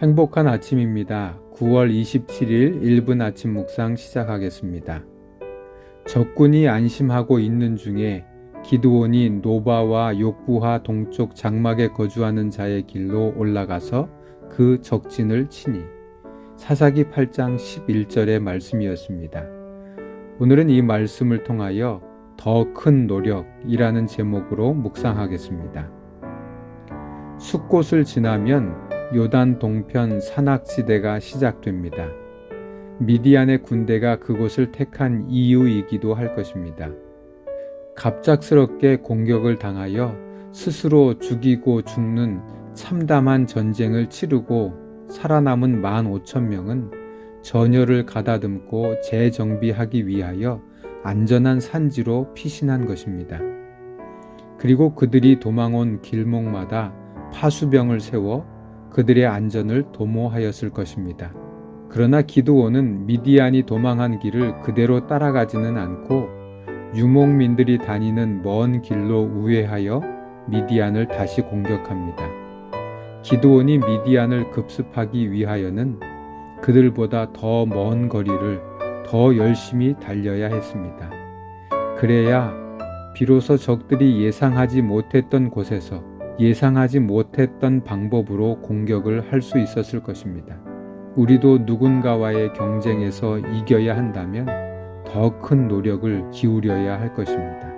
행복한 아침입니다. 9월 27일 1분 아침 묵상 시작하겠습니다. 적군이 안심하고 있는 중에 기드온이 노바와 욕부하 동쪽 장막에 거주하는 자의 길로 올라가서 그 적진을 치니 사사기 8장 11절의 말씀이었습니다. 오늘은 이 말씀을 통하여 더 큰 노력이라는 제목으로 묵상하겠습니다. 숲곳을 지나면 요단 동편 산악지대가 시작됩니다. 미디안의 군대가 그곳을 택한 이유이기도 할 것입니다. 갑작스럽게 공격을 당하여 스스로 죽이고 죽는 참담한 전쟁을 치르고 살아남은 만 오천 명은 전열을 가다듬고 재정비하기 위하여 안전한 산지로 피신한 것입니다. 그리고 그들이 도망온 길목마다 파수병을 세워 그들의 안전을 도모하였을 것입니다. 그러나 기드온은 미디안이 도망한 길을 그대로 따라가지는 않고 유목민들이 다니는 먼 길로 우회하여 미디안을 다시 공격합니다. 기드온이 미디안을 급습하기 위하여는 그들보다 더 먼 거리를 더 열심히 달려야 했습니다. 그래야 비로소 적들이 예상하지 못했던 곳에서 예상하지 못했던 방법으로 공격을 할 수 있었을 것입니다. 우리도 누군가와의 경쟁에서 이겨야 한다면 더 큰 노력을 기울여야 할 것입니다.